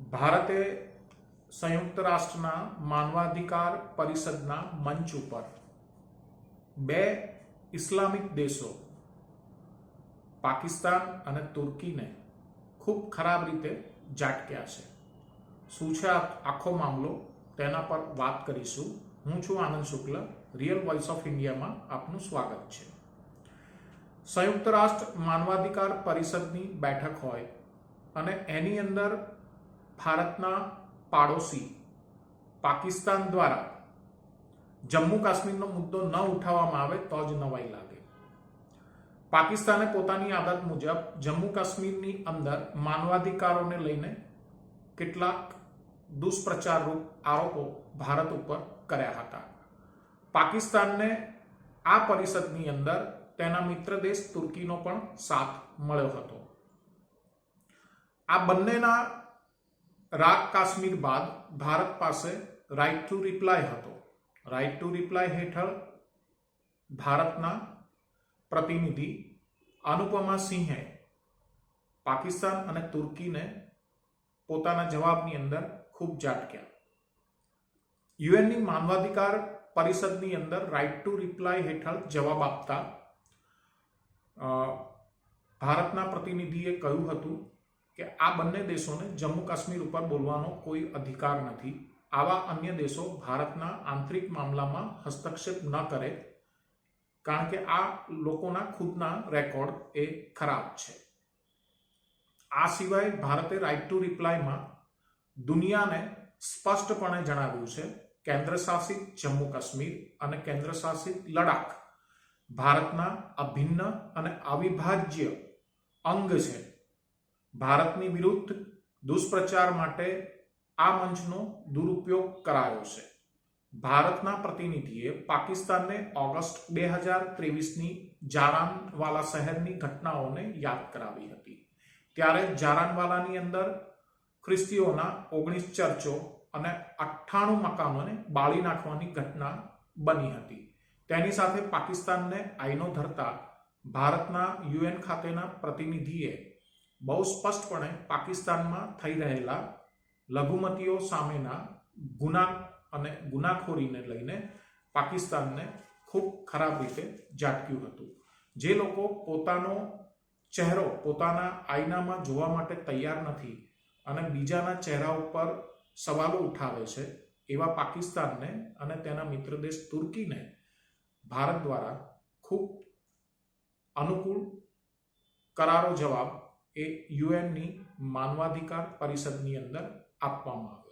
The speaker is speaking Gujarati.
ભારતે સંયુક્ત રાષ્ટ્રના માનવાધિકાર પરિષદના મંચ ઉપર બે ઇસ્લામિક દેશો, પાકિસ્તાન અને તુર્કીને ખૂબ ખરાબ રીતે ઝાટક્યા છે. શું છે આખો મામલો? તેના પર વાત કરીશું. હું છું Anand Shukla real voice of ઇન્ડિયામાં આપનું સ્વાગત છે. સંયુક્ત રાષ્ટ્ર માનવાધિકાર પરિષદની બેઠક હોય અને એની અંદર ભારતના પાડોશી પાકિસ્તાન દ્વારા જમ્મુ કાશ્મીરનો મુદ્દો ન ઉઠાવવામાં આવે તો જ નવાઈ લાગે. પાકિસ્તાને પોતાની આદત મુજબ જમ્મુ કાશ્મીરની અંદર માનવાધિકારોને લઈને કેટલાક દુષ્પ્રચારરૂપ આરોપો ભારત ઉપર કર્યા હતા. પાકિસ્તાનને આ પરિષદની અંદર તેના મિત્ર દેશ તુર્કીનો પણ સાથ મળ્યો હતો. આ બંનેના રાગ કાશ્મીર બાદ ભારત પાસે રાઇટ ટુ રિપ્લાય હતો. રાઇટ ટુ રિપ્લાય હેઠળ ભારતના પ્રતિનિધિ અનુપમા સિંહે પાકિસ્તાન અને તુર્કીને પોતાના જવાબની અંદર ખૂબ ઝાટક્યા. યુએનની માનવાધિકાર પરિષદની અંદર રાઇટ ટુ રિપ્લાય હેઠળ જવાબ આપતા ભારતના પ્રતિનિધિએ કહ્યું હતું કે આ બંને દેશોને જમ્મુ કાશ્મીર ઉપર બોલવાનો કોઈ અધિકાર નથી. આવા અન્ય દેશો ભારતના આંતરિક મામલામાં હસ્તક્ષેપ ન કરે, કારણ કે આ લોકોના ખુદના રેકોર્ડ એ ખરાબ છે. આ સિવાય ભારતે રાઇટ ટુ રિપ્લાયમાં દુનિયાને સ્પષ્ટપણે જણાવ્યું છે કેન્દ્ર શાસિત જમ્મુ કાશ્મીર અને કેન્દ્ર શાસિત લડાખ ભારતના અભિન્ન અને અવિભાજ્ય અંગ છે. ભારતની વિરુદ્ધ દુષ્પ્રચાર માટે આ મંચનો દુરુપયોગ કરાયો છે. ભારતના પ્રતિનિધિએ પાકિસ્તાનને ઓગસ્ટ બે હજાર ત્રેવીસની જારાનવાલા શહેરની ઘટનાઓને યાદ કરાવી હતી. ત્યારે જારાનવાલાની અંદર ખ્રિસ્તીઓના ઓગણીસ ચર્ચો અને અઠ્ઠાણું મકાનોને બાળી નાખવાની ઘટના બની હતી. તેની સાથે પાકિસ્તાનને આઈનો ધરતા ભારતના યુએન ખાતેના પ્રતિનિધિએ બહુ સ્પષ્ટપણે પાકિસ્તાનમાં થઈ રહેલા લઘુમતીઓ સામેના ગુના અને ગુનાખોરીને લઈને પાકિસ્તાનને ખૂબ ખરાબ રીતે ઝાટક્યું હતું. જે લોકો પોતાનો ચહેરો પોતાના આઈનામાં જોવા માટે તૈયાર નથી અને બીજાના ચહેરા ઉપર સવાલો ઉઠાવે છે, એવા પાકિસ્તાનને અને તેના મિત્ર દેશ તુર્કીને ભારત દ્વારા ખૂબ અનુકૂળ કરારો જવાબ એ યુએનની માનવાધિકાર પરિષદની અંદર આપવામાં